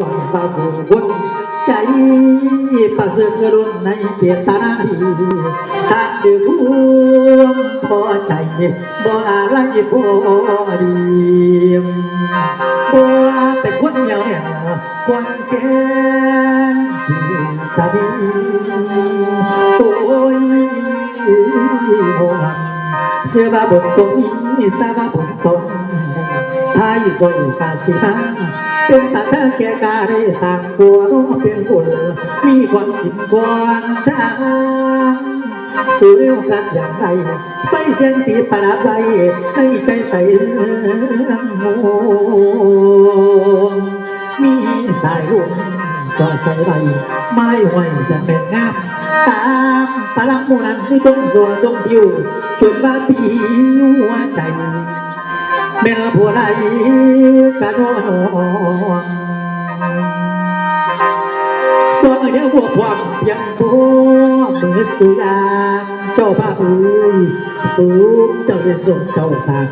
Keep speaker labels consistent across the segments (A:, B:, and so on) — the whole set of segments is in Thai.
A: บาปาสุบนใจประเสริฐรุ่นในเจตนาดีถ้าดื้อรวมพอใจบ่อะไรบ่ดีบ่เป็นคนเหนียวเนี่ยควนแก่นตาดีโอ้ยโหหันเสื้อบาบนตรงนี้เสาบาบนตรงไทยสวยสาสิมา เป็นสัตว์แก่กาได้สั่งตัวรู้เป็นบุญมีความกินกวางทางสู่เร็วกันอย่างไรไปเสียงสีประดับไว้ให้ใจใส่เรื่องโมมีสายลมก็ใส่ใบไม้ไหวจะเป็นงามตามปลังมูนันที่ต้องสัวต้องทิวจนว่าปีหัวใจเป็นผู้ใดกะโดน ตัวเดียวบวกความยังบัวมือสุยาเจ้าภาพเอ้ยสูงเจ้าเรียนสูงเจ้าสั่ง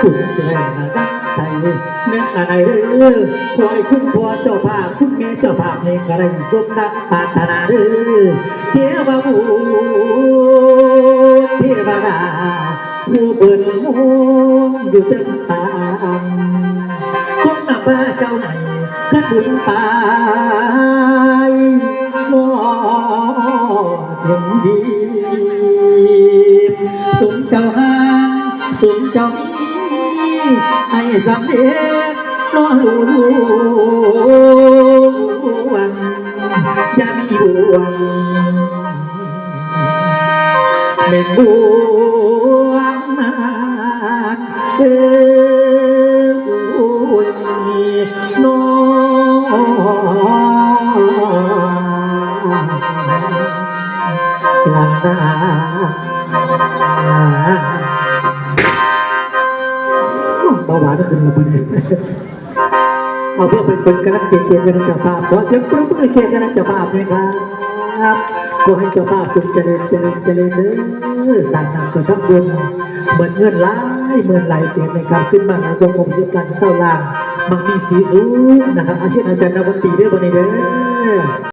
A: คุณเสียมาดังใจเนื้ออะไรเด้อคอยคุณพ่อเจ้าภาพคุณแม่เจ้าภาพในกระไรสมดังปารถนาเด้อเทวบุตรเทวดาผู้เปิดมองอยู่เต็มตาคนหน้าบ้าเจ้าไหนขัดบุญตา ถึงดีสมเจ้าห้างสมเจ้านี้ให้สำเร็จรอหลวงอย่ามีห่วงเป็นบวงมานเอ้ย เบาหวานขึ้นแล้วปะเนี่ยเอาเพื่อเป็นคนกำลังเกียรติกันเจ้าภาพขอเสียงปรบมือเกียรติกันเจ้าภาพเลยครับขอให้เจ้าภาพจงเจริญเจริญเจริญเด้อสร้างนำกระทับบุญเหมือนเงินหลายเหมือนไหลายเสียงในการขึ้นมาในวงกลมเดกันเข้าล่างมันมีสีสูงนะครับอาชีพอาจารย์นวันตีเด้อวันนี้เด้อ